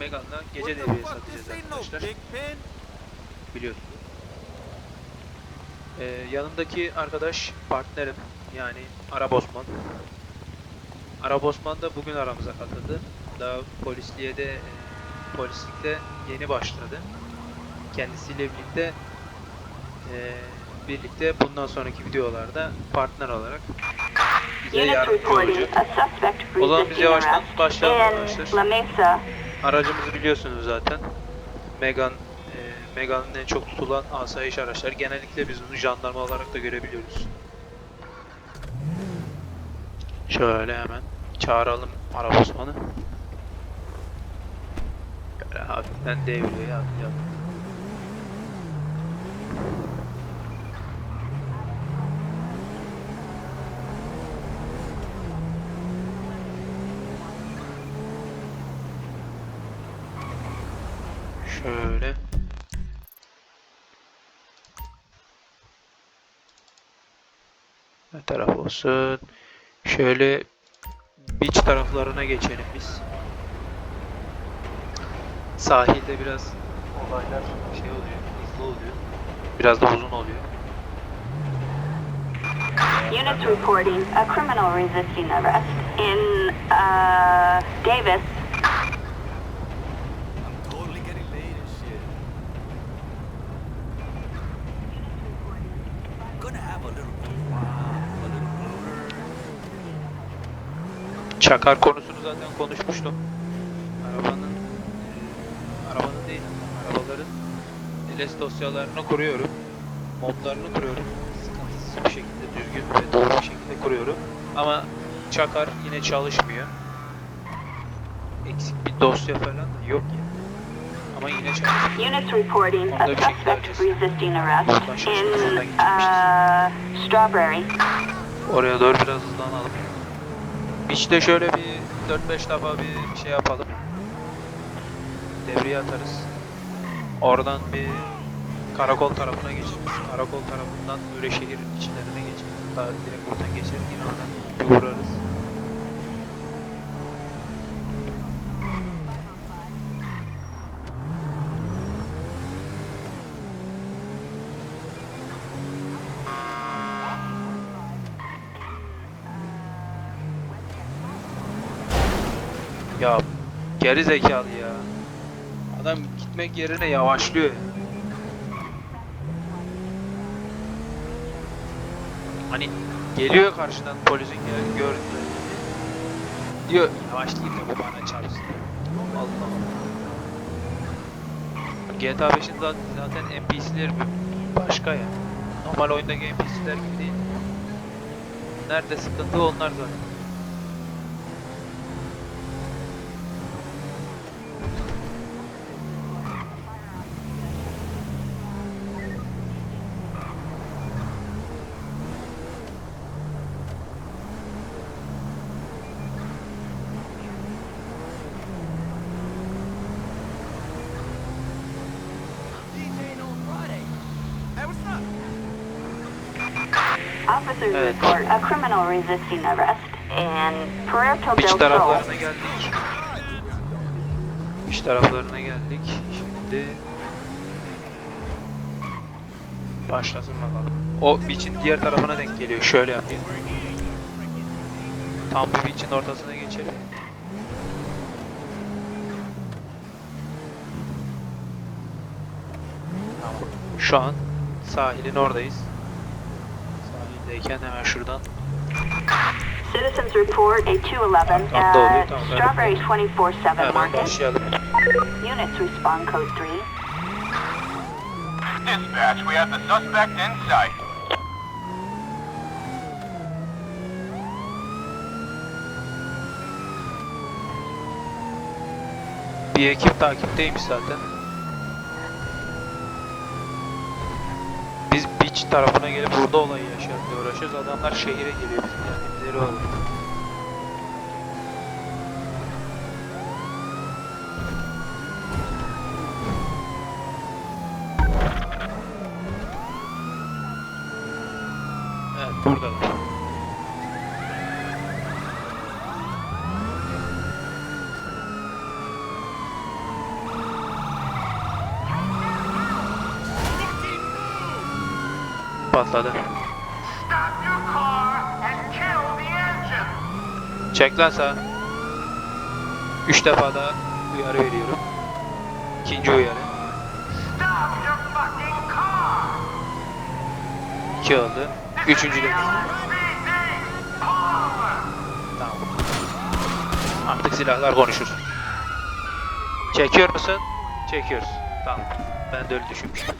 Megane'la gece devreye satacağız arkadaşlar. Biliyorsunuz. Ee, yanımdaki arkadaş partnerim. Yani Arap Osman. Arap Osman da bugün aramıza katıldı. Daha polisliğe de e, polislikte yeni başladı. Kendisiyle birlikte e, birlikte bundan sonraki videolarda partner olarak bize yardımcı reporting olacak. a suspect O zaman biz yavaştan başlayalım arkadaşlar. Aracımızı biliyorsunuz zaten. Megan e, Megan'ın en çok tutulan asayiş araçları. Genellikle biz bunu jandarma olarak da görebiliyoruz. Şöyle hemen çağıralım Arap Osman'ı. Hafiften devreye atlayalım. Şöyle. Ne taraf olsun? Şöyle beach taraflarına geçelim biz. Sahilde biraz olaylar şey oluyor, hızlı oluyor. Biraz da uzun oluyor. Units reporting a criminal resisting arrest in uh, Davis. Çakar konusunu zaten konuşmuştum. Arabanın arabanın değil, arabaların LS dosyalarını kuruyorum. Modlarını kuruyorum. Sıkıntısız bir şekilde düzgün ve doğru bir şekilde kuruyorum. Ama Çakar yine çalışmıyor. Eksik bir dosya falan da yok ya. Ama yine çalışmıyor. Units reporting a suspect resisting arrest in uh, Strawberry. Oraya doğru biraz hızlanalım. İşte şöyle bir 4-5 defa bir şey yapalım. Devreye atarız. Oradan bir karakol tarafına geçeriz. Karakol tarafından böyle şehir içlerine geçeriz. Daha direkt oradan geçeriz. Yine oradan bir uğrarız. Geri zekalı ya. Adam gitmek yerine yavaşlıyor. Hani geliyor karşıdan polisin gel gördü. Diyor yavaşlayayım da bu bana çarpsın. Allah. GTA 5'in zaten, zaten NPC'leri başka ya. Normal oyundaki NPC'ler gibi değil. Nerede sıkıntı onlar zaten. Officers Evet. report a criminal resisting arrest in Puerto İç del Sol. taraflarına geldik. İç taraflarına geldik. Şimdi başlasın bakalım. O beach'in diğer tarafına denk geliyor. Şöyle yapayım. Tam bu beach'in ortasına geçelim. Tamam. Şu an sahilin oradayız. Sahildeyken hemen şuradan Citizens report a 211 Tamam, doğru, at evet. Strawberry 24-7 hemen market. başlayalım. Units respond code 3. Dispatch, we have the suspect in sight. Bir ekip takipteymiş zaten. Beach tarafına gelip burada olayı yaşamaya uğraşıyoruz. Adamlar şehire geliyor bizim geldiğimiz yere oluyor. Evet patladı. Engine. Çek lan sağa. Üç defa daha uyarı veriyorum. İkinci uyarı. İki oldu. Üçüncü de. Tamam. Artık silahlar konuşur. Çekiyor musun? Çekiyoruz. Tamam. Ben de öyle düşünmüştüm.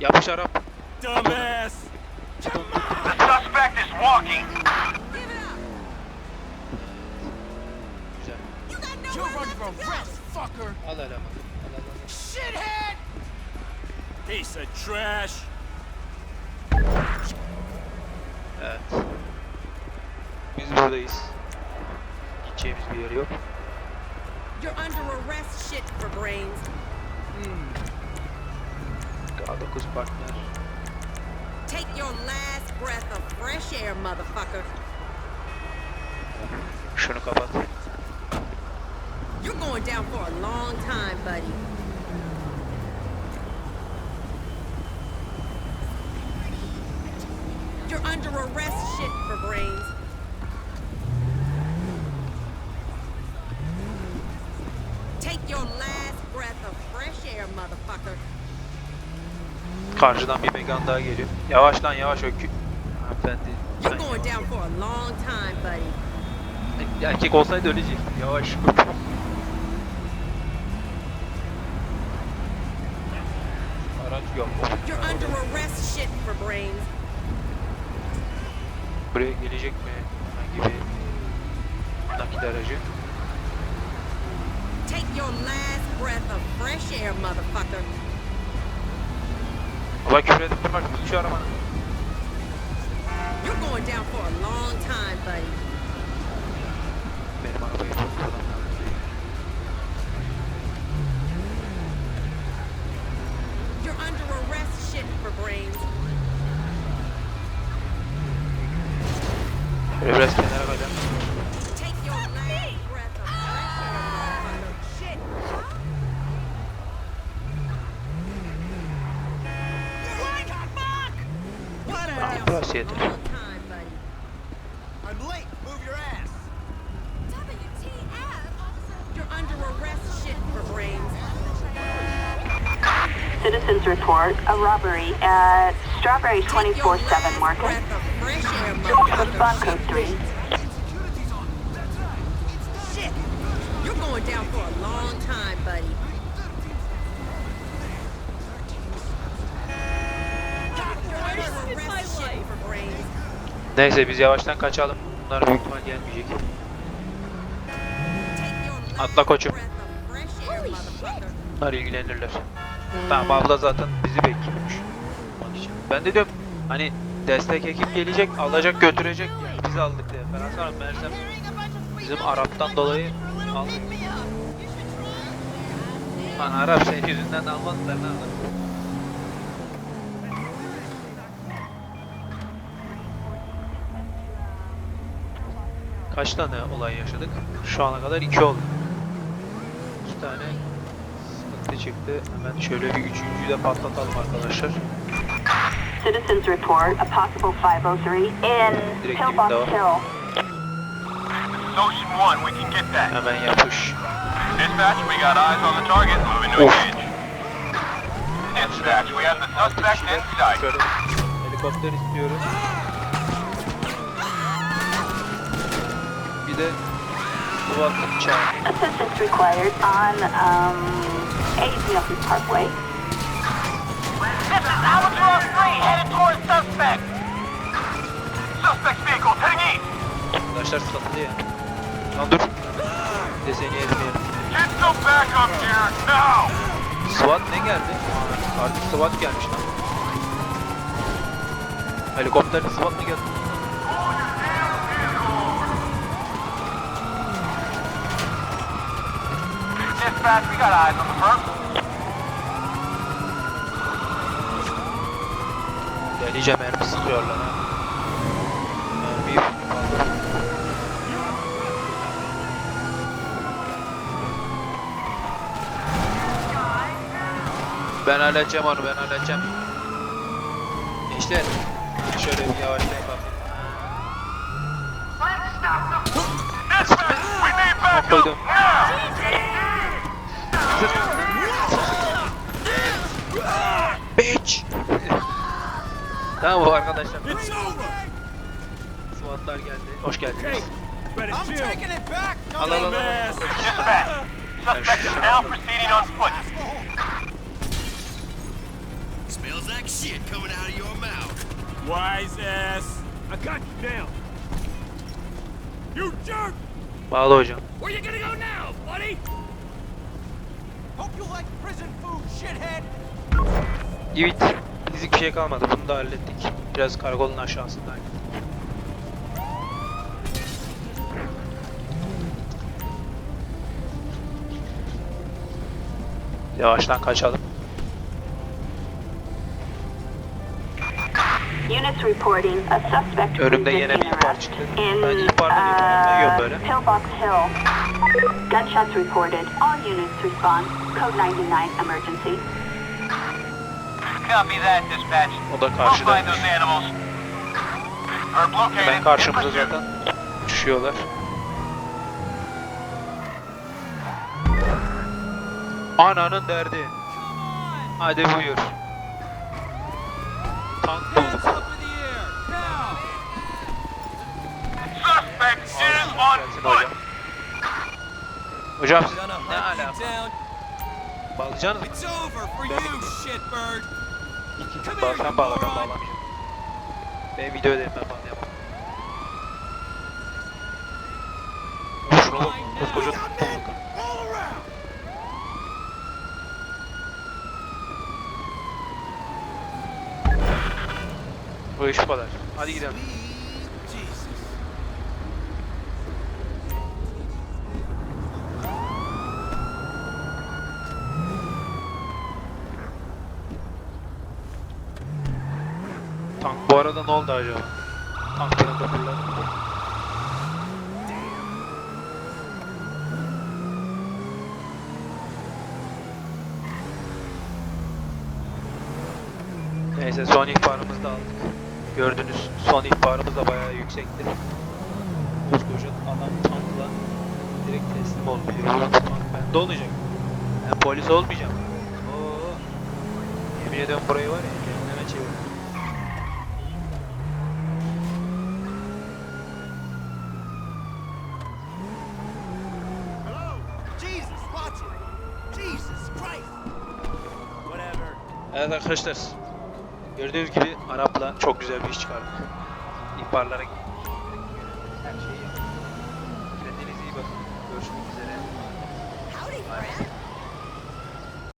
Yapış Arap. Dumbass! The suspect is walking. Güzel. You're running for arrest, fucker! Al bakalım. Al, al, al. Shithead! Piece of trash! Evet. Biz buradayız. Gideceğimiz bir yer yok. You're under arrest, shit for brains. K9 partner. Take your last breath of fresh air, motherfucker. Şunu kapat. You're going down for a long time, buddy. You're under arrest, shit for brains. Karşıdan bir Megan daha geliyor. Yavaş lan yavaş ökü. Hanımefendi. You're going down for a long time, buddy. Erkek olsaydı ölecek. Yavaş. Araç yok. You're under arrest, shit for brains. Buraya gelecek mi? Herhangi bir nakit aracı. Take your last breath of fresh air, motherfucker. Ama küfür edip durma. Tut şu arabanı. You're going down for a long time, buddy. Benim arabayı tutmadan. You're under arrest, shit for brains. Şöyle Citizens report a robbery at Strawberry Take your 24 7 last Market. Bunko motherfucker. 3. Shit. You're going down for a long time, buddy. Neyse biz yavaştan kaçalım. Bunlar büyük ihtimal gelmeyecek. Atla koçum. Bunlar ilgilenirler. Tamam abla zaten bizi bekliyormuş. Ben de diyorum hani destek ekip gelecek alacak götürecek yani biz aldık diye. Ben sana meğersem bizim Arap'tan dolayı aldık. Lan Arap senin yüzünden almadılar ne alır? Kaç tane olay yaşadık? Şu ana kadar iki oldu. İki tane sıkıntı çıktı. Hemen şöyle bir üçüncüyü de patlatalım arkadaşlar. Citizens report a possible 503 in Pillbox. Hill. Ocean 1, we can get that. Hemen yapış. Dispatch, we got eyes on the target. Moving to engage. Dispatch, we have the suspect in sight. Helikopter istiyoruz. Bir de SWAT çağır. Assistance required on um, 8 Milton Parkway. This is Albatross 3, headed towards suspect. Suspect's vehicle heading east. Arkadaşlar sıkıntı ya. Lan dur. Bir de seni ezmeyelim. Get some backup here, now! SWAT ne geldi? Artık SWAT gelmiş lan. Helikopterli SWAT mı geldi? Dispatch, we got eyes on the perp. Delice mermi sıkıyorlar ha. Mermiyi fazla. Ben halledeceğim onu ben halledeceğim. Gençler şöyle bir yavaşlayın backup Koydum. now! Bitch. Tamam bu arkadaşlar. It's over. SWAT'lar geldi. Hoş geldiniz. Al al al. suspect is now proceeding on foot. Smells like shit coming out of your mouth. Wise ass. I got you down. You jerk. Bağlı hocam. Where you gonna go now, buddy? Hope you like prison food, shithead! Evet. Fizik bir şey kalmadı. Bunu da hallettik. Biraz karakolun aşağısında hallettik. Yavaştan kaçalım. Önümde yine bir ihbar çıktı. Ben ihbarla böyle. uh, Hill. Gunshots reported. All units respond. Code 99 emergency. Copy that, dispatch. O da karşıda. Hemen karşımıza zaten uçuşuyorlar. Ananın derdi. Hadi buyur. Tank bulduk. Hocam. Hocam siz ne alaka? Bağlayacaksınız mı? It's over for you, shitbird! Bağ, sen bağla ben bağlamayacağım. Ben video öderim ben bağlayamam. Şuna bak. Koskoca bulduk. Bu iş bu kadar. Hadi gidelim. Arada ne oldu acaba? Anda fırladı. Neyse son ihbarımızı da aldık. Gördünüz son ihbarımız da bayağı yüksekti. Koskoca adam tankla direkt teslim olmuyor. Bu tank. Ben polis olmayacağım. Oo. Yemin ediyorum burayı var ya Evet arkadaşlar. Gördüğünüz gibi Arap'la çok güzel bir iş çıkardık. İhbarlara. Her şeyi. Kendinize iyi bakın. Görüşmek üzere. Friend.